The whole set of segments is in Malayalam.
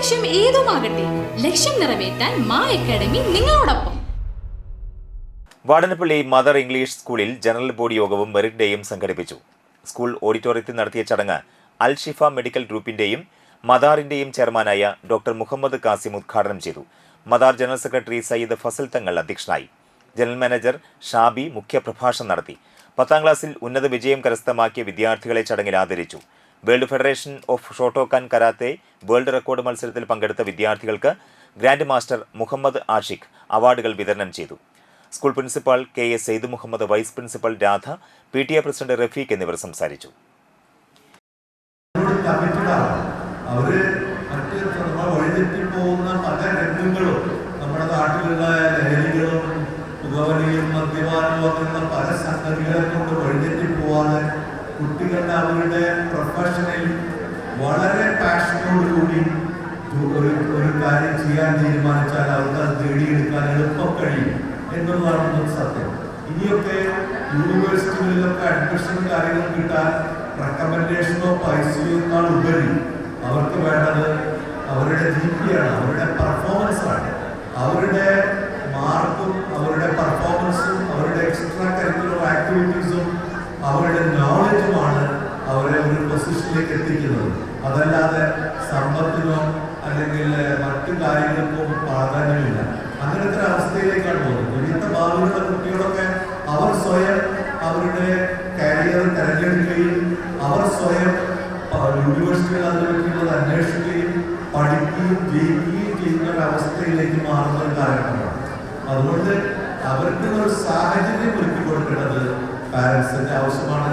ലക്ഷ്യം ഏതുമാകട്ടെ ലക്ഷ്യം നിറവേറ്റാൻ മാ അക്കാഡമി നിങ്ങളോടൊപ്പം. വാടനപ്പള്ളി മദർ ഇംഗ്ലീഷ് സ്കൂളിൽ ജനറൽ ബോഡി യോഗവും മെറിറ്റ് ഡേയും സംഘടിപ്പിച്ചു. സ്കൂൾ ഓഡിറ്റോറിയത്തിൽ നടത്തിയ ചടങ്ങ് അൽ ഷിഫ മെഡിക്കൽ ഗ്രൂപ്പിന്റെയും മദാറിന്റെയും ചെയർമാനായ ഡോക്ടർ മുഹമ്മദ് കാസിം ഉദ്ഘാടനം ചെയ്തു. Mother general secretary Sayyid Fazal Thangal അധ്യക്ഷനായി. ജനറൽ മാനേജർ ഷാബി മുഖ്യപ്രഭാഷണം നടത്തി. പത്താം ക്ലാസ്സിൽ ഉന്നത വിജയം കരസ്ഥമാക്കിയ വിദ്യാർത്ഥികളെ ചടങ്ങിൽ ആദരിച്ചു. World federation of shotokan karate world record മത്സരത്തിൽ പങ്കെടുത്ത വിദ്യാർത്ഥികൾക്ക് ഗ്രാൻഡ് മാസ്റ്റർ മുഹമ്മദ് ആഷിഖ് അവാർഡുകൾ വിതരണം ചെയ്തു. School principal K S Sayed Muhammad vice principal Radha P T A president Rafeeq എന്നിവർ സംസാരിച്ചു. അവർ പോകുന്ന നമ്മുടെ നാട്ടിലുള്ള പല സംഗതികളെ കൊണ്ട് പോവാതെ കുട്ടികളുടെ അവരുടെ പ്രൊഫഷനിൽ വളരെ പാഷനോടുകൂടി ഒരു ഒരു കാര്യം ചെയ്യാൻ തീരുമാനിച്ചാൽ അവർക്ക് അത് നേടിയെടുക്കാൻ എളുപ്പം കഴിയും എന്നുള്ളതാണ് പറയുന്നത് സത്യം. ഇനിയൊക്കെ യൂണിവേഴ്സിറ്റികളിലൊക്കെ അഡ്മിഷൻ കാര്യങ്ങൾ കിട്ടാൻ റെക്കമെൻഡേഷനോ പൈസയോ എന്നാൽ ഉപരി. അവർക്ക് വേണ്ടത് അവരുടെ ജീവിയാണ് അവരുടെ പെർഫോമൻസ് ആണ് അവരുടെ മാർക്കും അവരുടെ പെർഫോമൻസും അവരുടെ എക്സ്ട്രാ കരിക്കുലർ ആക്ടിവിറ്റീസും അവരുടെ നോളജുമാണ് അവരെ ഒരു പൊസിഷനിലേക്ക് എത്തിക്കുന്നത്. അതല്ലാതെ സമ്പത്തിനോ അല്ലെങ്കിൽ മറ്റു കാര്യങ്ങൾക്കോ പ്രാധാന്യമില്ല. അങ്ങനത്തെ ഒരു അവസ്ഥയിലേക്കാണ് പോകുന്നത്. ഇന്നത്തെ ഭാവിയിലുള്ള കുട്ടികളൊക്കെ അവർ സ്വയം അവരുടെ കരിയർ തിരഞ്ഞെടുക്കുകയും അവർ സ്വയം യൂണിവേഴ്സിറ്റികൾ അതിനെ പറ്റിയുള്ളത് അന്വേഷിക്കുകയും പഠിക്കുകയും ജയിക്കുകയും ചെയ്യുന്ന ഒരു അവസ്ഥയിലേക്ക് മാറുന്ന ഒരു കാലഘട്ടമാണ്. അതുകൊണ്ട് അവർക്ക് ഒരു സാഹചര്യം ഒരുക്കി കൊടുക്കേണ്ടത് പാരൻസിന്റെ ആവശ്യമാണ്.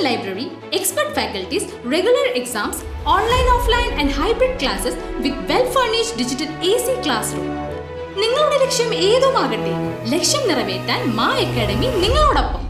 excellent library, expert faculties, regular exams, online, offline and hybrid classes with well-furnished digital AC classroom. നിങ്ങളുടെ ലക്ഷ്യം ഏതുമാകട്ടെ ലക്ഷ്യം നിറവേറ്റാൻ മാ അക്കാഡമി നിങ്ങളോടൊപ്പം